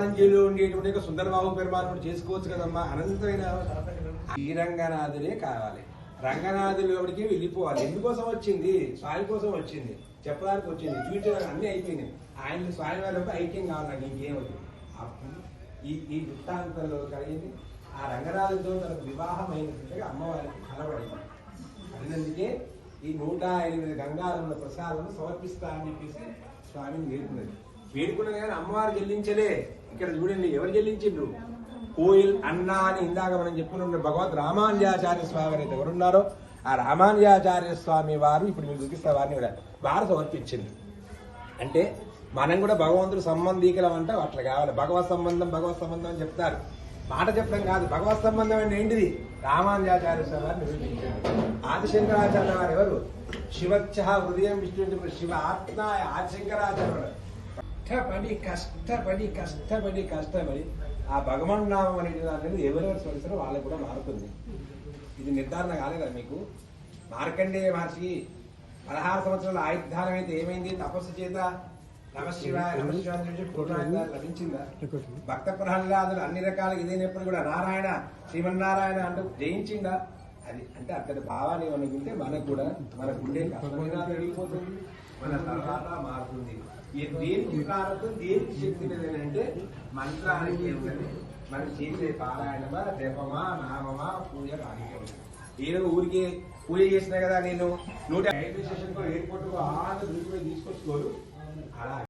తిరుమలాంజలిలో ఉండేటువంటి సుందరబాబు పెరుమాను చేసుకోవచ్చు కదమ్మా అనంతమైన ఈ కావాలి. రంగనాథులోడికి వెళ్ళిపోవాలి. ఎందుకోసం వచ్చింది? స్వామి కోసం వచ్చింది. చెప్పడానికి వచ్చింది. ఫ్యూచర్ అన్ని అయిపోయినాయి. ఆయన స్వామి వారికి ఐక్యం కావాలి నాకు ఇంకేమది ఈ ఈ వృత్తాంతంలో కలిగింది. ఆ రంగనాథుతో తనకు వివాహం అయినట్టుగా అమ్మవారికి కనబడింది అందుకే ఈ నూట ఎనిమిది గంగారముల ప్రసాదం సమర్పిస్తా అని చెప్పేసి స్వామిని వేడుకున్నది. వేడుకున్నది కానీ అమ్మవారు చెల్లించలే ఇక్కడ చూడండి ఎవరు చెల్లించిండ్రు కోయిల్ అన్న అని ఇందాక మనం చెప్పుకున్న భగవత్ రామానుజాచార్య స్వామి అనేది ఎవరున్నారో ఆ రామానుజాచార్య స్వామి వారు ఇప్పుడు మీరు చూపిస్తే వారిని కూడా. వారు సమర్పించింది అంటే మనం కూడా భగవంతుడు సంబంధీకులం అంటే అట్లా కావాలి. భగవత్ సంబంధం భగవత్ సంబంధం అని చెప్తారు. మాట చెప్పడం కాదు భగవత్ సంబంధం అంటే ఏంటిది? రామానుజాచార్య స్వామి వారు నిరూపించారు ఆదిశంకరాచార్య వారు ఎవరు? శివచ్చ హృదయం విష్ణు శివ ఆత్మ ఆదిశంకరాచార్య కష్టపడి కష్టపడి కష్టపడి కష్టపడి ఆ భగవాన్ నామం అనేది దాని ఎవరెవరు స్మరిస్తారో వాళ్ళకి కూడా మారుతుంది. ఇది నిర్ధారణ కాలేదా మీకు. మార్కండేయ మహర్షి పదహారు సంవత్సరాల ఆయుధానం అయితే ఏమైంది? తపస్సు చేత నమశివాయ నమశివాయ అని లభించిందా? భక్త ప్రహ్లాదులు అన్ని రకాల ఇదైనప్పుడు కూడా నారాయణ శ్రీమన్నారాయణ అంటూ జయించిందా? అది అంటే అతని భావాన్ని మనం ఉంటే మనకు కూడా మన గుండె కష్టమైనా వెళ్ళిపోతుంది మన తర్వాత మారుతుంది. దేనికి ప్రారంభం దేనికి శక్తి లేదంటే మంత్రానికి ఏంటంటే మనం చేసే పారాయణమా జపమా నామమా పూజ కార్యక్రమం. నేను ఊరికి పూజ చేసినా కదా నేను నూట రైల్వే స్టేషన్ ఎయిర్పోర్ట్ ఆరు తీసుకొచ్చుకోరు. అలా